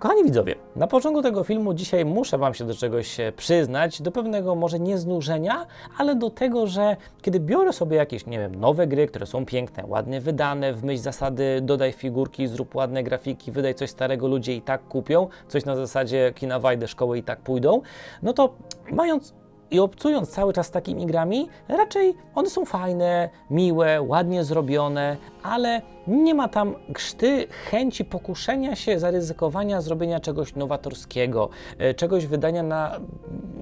Kochani widzowie, na początku tego filmu dzisiaj muszę Wam się do czegoś e, przyznać, do pewnego może nie znużenia, ale do tego, że kiedy biorę sobie jakieś, nie wiem, nowe gry, które są piękne, ładnie wydane, w myśl zasady dodaj figurki, zrób ładne grafiki, wydaj coś starego, ludzie i tak kupią, coś na zasadzie kina wajdę, szkoły i tak pójdą, no to mając i obcując cały czas takimi grami, raczej one są fajne, miłe, ładnie zrobione, ale nie ma tam krzty chęci pokuszenia się, zaryzykowania zrobienia czegoś nowatorskiego, e, czegoś wydania na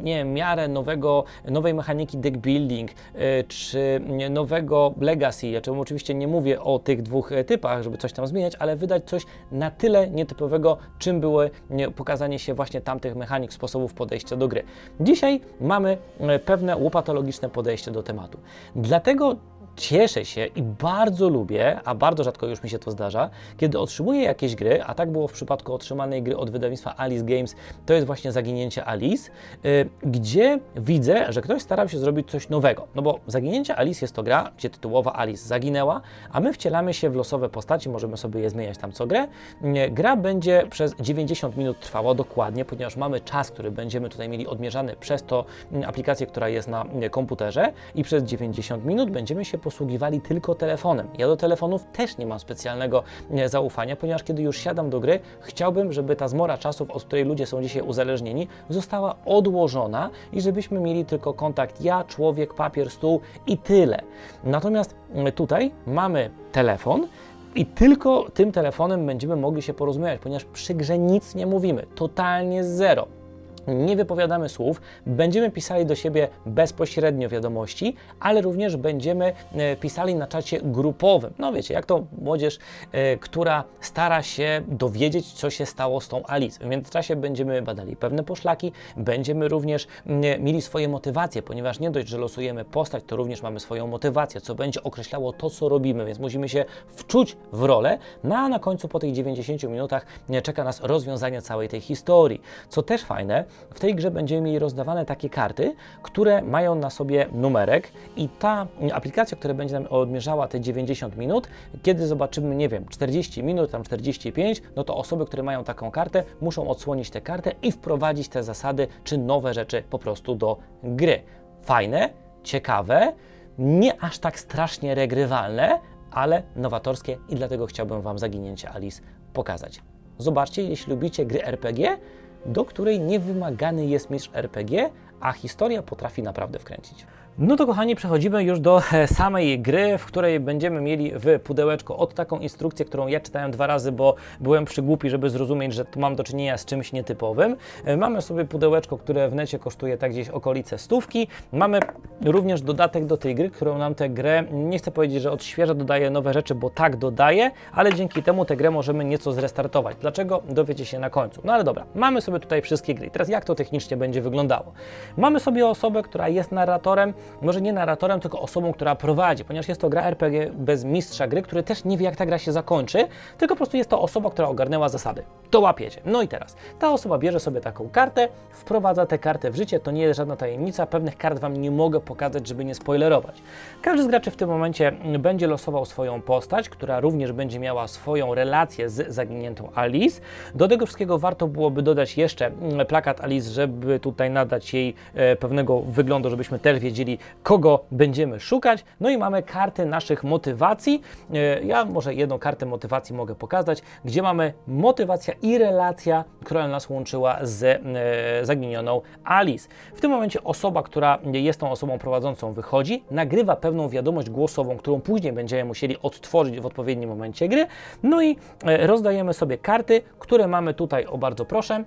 nie miarę nowego, nowej mechaniki deck building, e, czy nowego legacy. Ja czemu oczywiście nie mówię o tych dwóch e, typach, żeby coś tam zmieniać, ale wydać coś na tyle nietypowego, czym nie, pokazanie się właśnie tamtych mechanik, sposobów podejścia do gry. Dzisiaj mamy e, pewne łopatologiczne podejście do tematu. Dlatego cieszę się i bardzo lubię, a bardzo rzadko już mi się to zdarza, kiedy otrzymuję jakieś gry, a tak było w przypadku otrzymanej gry od wydawnictwa Alice Games, to jest właśnie Zaginięcie Alice, yy, gdzie widzę, że ktoś starał się zrobić coś nowego. No bo Zaginięcie Alice jest to gra, gdzie tytułowa Alice zaginęła, a my wcielamy się w losowe postaci, możemy sobie je zmieniać tam co grę. Yy, gra będzie przez 90 minut trwała dokładnie, ponieważ mamy czas, który będziemy tutaj mieli odmierzany przez to yy, aplikację, która jest na yy, komputerze i przez 90 minut będziemy się posługiwali tylko telefonem. Ja do telefonów też nie mam specjalnego e, zaufania, ponieważ kiedy już siadam do gry, chciałbym, żeby ta zmora czasów, od której ludzie są dzisiaj uzależnieni, została odłożona i żebyśmy mieli tylko kontakt ja, człowiek, papier, stół i tyle. Natomiast mm, tutaj mamy telefon, i tylko tym telefonem będziemy mogli się porozmawiać, ponieważ przy grze nic nie mówimy, totalnie zero nie wypowiadamy słów, będziemy pisali do siebie bezpośrednio wiadomości, ale również będziemy e, pisali na czacie grupowym. No wiecie, jak to młodzież, e, która stara się dowiedzieć, co się stało z tą Alice. W międzyczasie będziemy badali pewne poszlaki, będziemy również mieli swoje motywacje, ponieważ nie dość, że losujemy postać, to również mamy swoją motywację, co będzie określało to, co robimy, więc musimy się wczuć w rolę, no a na końcu po tych 90 minutach czeka nas rozwiązanie całej tej historii. Co też fajne, w tej grze będziemy mieli rozdawane takie karty, które mają na sobie numerek i ta aplikacja, która będzie nam odmierzała te 90 minut, kiedy zobaczymy, nie wiem, 40 minut, tam 45, no to osoby, które mają taką kartę, muszą odsłonić tę kartę i wprowadzić te zasady czy nowe rzeczy po prostu do gry. Fajne, ciekawe, nie aż tak strasznie regrywalne, ale nowatorskie i dlatego chciałbym Wam zaginięcie Alice pokazać. Zobaczcie, jeśli lubicie gry RPG, do której niewymagany jest mistrz RPG, a historia potrafi naprawdę wkręcić. No to kochani, przechodzimy już do e, samej gry, w której będziemy mieli w pudełeczku od taką instrukcję, którą ja czytałem dwa razy, bo byłem przygłupi, żeby zrozumieć, że tu mam do czynienia z czymś nietypowym. E, mamy sobie pudełeczko, które w necie kosztuje tak gdzieś okolice stówki. Mamy również dodatek do tej gry, którą nam tę grę, nie chcę powiedzieć, że odświeża, dodaje nowe rzeczy, bo tak dodaje, ale dzięki temu tę grę możemy nieco zrestartować. Dlaczego? Dowiecie się na końcu. No ale dobra, mamy sobie tutaj wszystkie gry. Teraz jak to technicznie będzie wyglądało? Mamy sobie osobę, która jest narratorem, może nie narratorem, tylko osobą, która prowadzi, ponieważ jest to gra RPG bez mistrza gry, który też nie wie, jak ta gra się zakończy, tylko po prostu jest to osoba, która ogarnęła zasady. To łapiecie. No i teraz, ta osoba bierze sobie taką kartę, wprowadza tę kartę w życie, to nie jest żadna tajemnica, pewnych kart Wam nie mogę pokazać, żeby nie spoilerować. Każdy z graczy w tym momencie będzie losował swoją postać, która również będzie miała swoją relację z zaginiętą Alice. Do tego wszystkiego warto byłoby dodać jeszcze mm, plakat Alice, żeby tutaj nadać jej e, pewnego wyglądu, żebyśmy też wiedzieli, kogo będziemy szukać. No i mamy karty naszych motywacji. E, ja może jedną kartę motywacji mogę pokazać, gdzie mamy motywacja i relacja, która nas łączyła z e, zaginioną Alice. W tym momencie osoba, która jest tą osobą prowadzącą, wychodzi, nagrywa pewną wiadomość głosową, którą później będziemy musieli odtworzyć w odpowiednim momencie gry. No i e, rozdajemy sobie karty, które mamy tutaj, o bardzo proszę.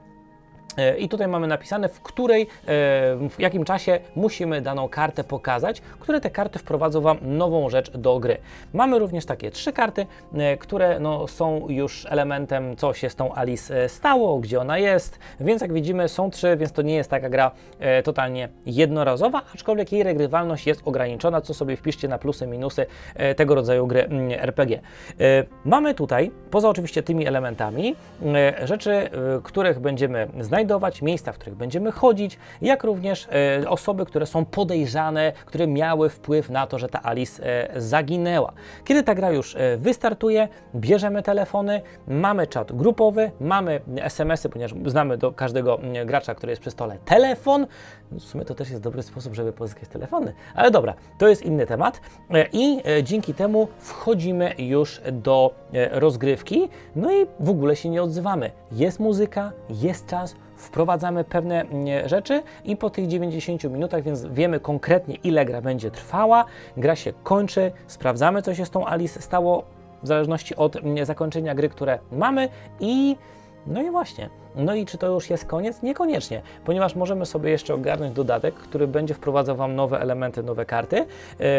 E, I tutaj mamy napisane, w której, e, w jakim czasie musimy daną kartę pokazać, które te karty wprowadzą Wam nową rzecz do gry. Mamy również takie trzy karty, e, które no, są już elementem, co się z tą Alice stało, gdzie ona jest, więc jak widzimy są trzy, więc to nie jest taka gra totalnie jednorazowa, aczkolwiek jej regrywalność jest ograniczona, co sobie wpiszcie na plusy, minusy tego rodzaju gry mm, RPG. Mamy tutaj, poza oczywiście tymi elementami, rzeczy, których będziemy znajdować, znajdować, miejsca, w których będziemy chodzić, jak również e, osoby, które są podejrzane, które miały wpływ na to, że ta Alice e, zaginęła. Kiedy ta gra już e, wystartuje, bierzemy telefony, mamy czat grupowy, mamy SMS-y, ponieważ znamy do każdego mm, gracza, który jest przy stole, telefon. No, W sumie to też jest dobry sposób, żeby pozyskać telefony, ale dobra, to jest inny temat. I dzięki temu wchodzimy już do rozgrywki, no i w ogóle się nie odzywamy. Jest muzyka, jest czas, wprowadzamy pewne mm, rzeczy i po tych 90 minutach, więc wiemy konkretnie ile gra będzie trwała, gra się kończy, sprawdzamy co się z tą Alice stało w zależności od mm, zakończenia gry, które mamy i no i właśnie. No i czy to już jest koniec? Niekoniecznie, ponieważ możemy sobie jeszcze ogarnąć dodatek, który będzie wprowadzał Wam nowe elementy, nowe karty,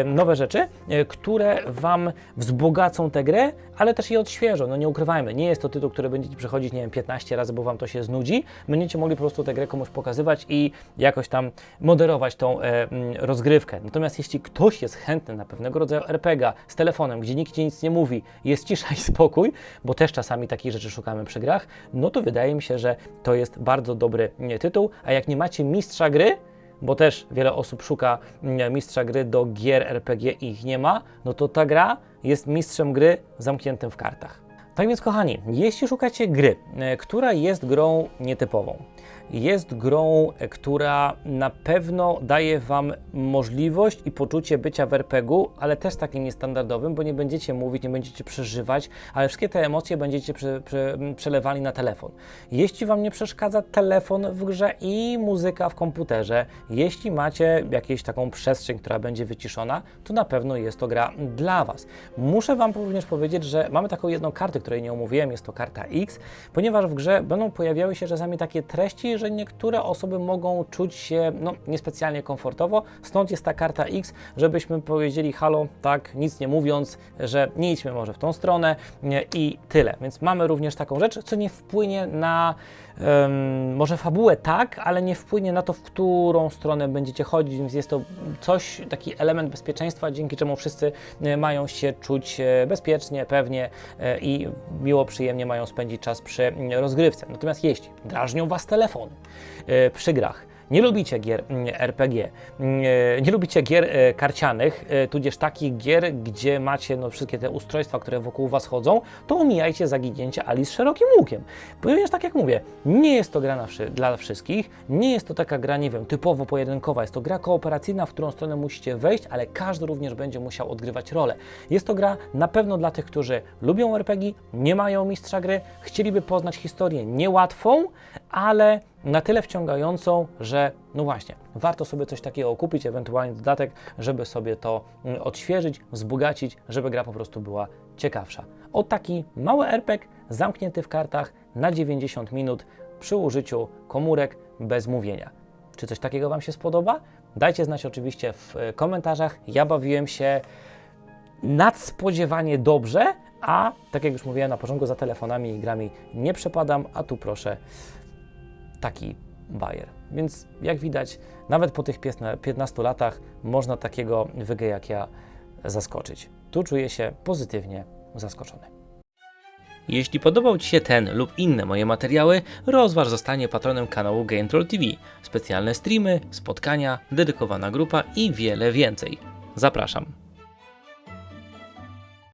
nowe rzeczy, e, które Wam wzbogacą tę grę, ale też je odświeżą. No nie ukrywajmy, nie jest to tytuł, który będziecie przechodzić, nie wiem, 15 razy, bo Wam to się znudzi. Będziecie mogli po prostu tę grę komuś pokazywać i jakoś tam moderować tą e, rozgrywkę. Natomiast jeśli ktoś jest chętny na pewnego rodzaju RPG z telefonem, gdzie nikt ci nic nie mówi, jest cisza i spokój, bo też czasami takich rzeczy szukamy przy grach, no to wydaje mi się, że to jest bardzo dobry tytuł. A jak nie macie mistrza gry, bo też wiele osób szuka mm, mistrza gry do gier RPG i ich nie ma, no to ta gra jest mistrzem gry zamkniętym w kartach. Tak więc, kochani, jeśli szukacie gry, e, która jest grą nietypową, jest grą, e, która na pewno daje Wam możliwość i poczucie bycia w RPG-u, ale też takim niestandardowym, bo nie będziecie mówić, nie będziecie przeżywać, ale wszystkie te emocje będziecie prze, prze, przelewali na telefon. Jeśli Wam nie przeszkadza telefon w grze i muzyka w komputerze, jeśli macie jakąś taką przestrzeń, która będzie wyciszona, to na pewno jest to gra dla Was. Muszę Wam również powiedzieć, że mamy taką jedną kartę, której nie omówiłem, jest to karta X, ponieważ w grze będą pojawiały się czasami takie treści, że niektóre osoby mogą czuć się no, niespecjalnie komfortowo, stąd jest ta karta X, żebyśmy powiedzieli halo, tak, nic nie mówiąc, że nie idźmy może w tą stronę i tyle. Więc mamy również taką rzecz, co nie wpłynie na może fabułę tak, ale nie wpłynie na to, w którą stronę będziecie chodzić, więc jest to coś, taki element bezpieczeństwa, dzięki czemu wszyscy e, mają się czuć e, bezpiecznie, pewnie e, i miło, przyjemnie mają spędzić czas przy mm, rozgrywce. Natomiast jeśli drażnią Was telefony e, przy grach, nie lubicie gier mm, RPG, mm, e, nie lubicie gier e, karcianych, e, tudzież takich gier, gdzie macie no, wszystkie te ustrojstwa, które wokół Was chodzą, to omijajcie zaginięcie Alice szerokim łukiem. Ponieważ tak jak mówię, nie jest to gra na dla wszystkich, nie jest to taka gra, nie wiem, typowo pojedynkowa, jest to gra kooperacyjna, w którą stronę musicie wejść, ale każdy również będzie musiał odgrywać rolę. Jest to gra na pewno dla tych, którzy lubią RPG, nie mają mistrza gry, chcieliby poznać historię niełatwą, ale na tyle wciągającą, że no właśnie, warto sobie coś takiego kupić, ewentualnie dodatek, żeby sobie to mm, odświeżyć, wzbogacić, żeby gra po prostu była ciekawsza. O taki mały RPG zamknięty w kartach na 90 minut przy użyciu komórek bez mówienia. Czy coś takiego Wam się spodoba? Dajcie znać oczywiście w e, komentarzach. Ja bawiłem się nadspodziewanie dobrze, a tak jak już mówiłem na początku, za telefonami i grami nie przepadam, a tu proszę taki bajer. Więc jak widać, nawet po tych 15 latach można takiego wygę jak ja zaskoczyć. Tu czuję się pozytywnie zaskoczony. Jeśli podobał Ci się ten lub inne moje materiały, rozważ zostanie patronem kanału GameTroll TV. Specjalne streamy, spotkania, dedykowana grupa i wiele więcej. Zapraszam.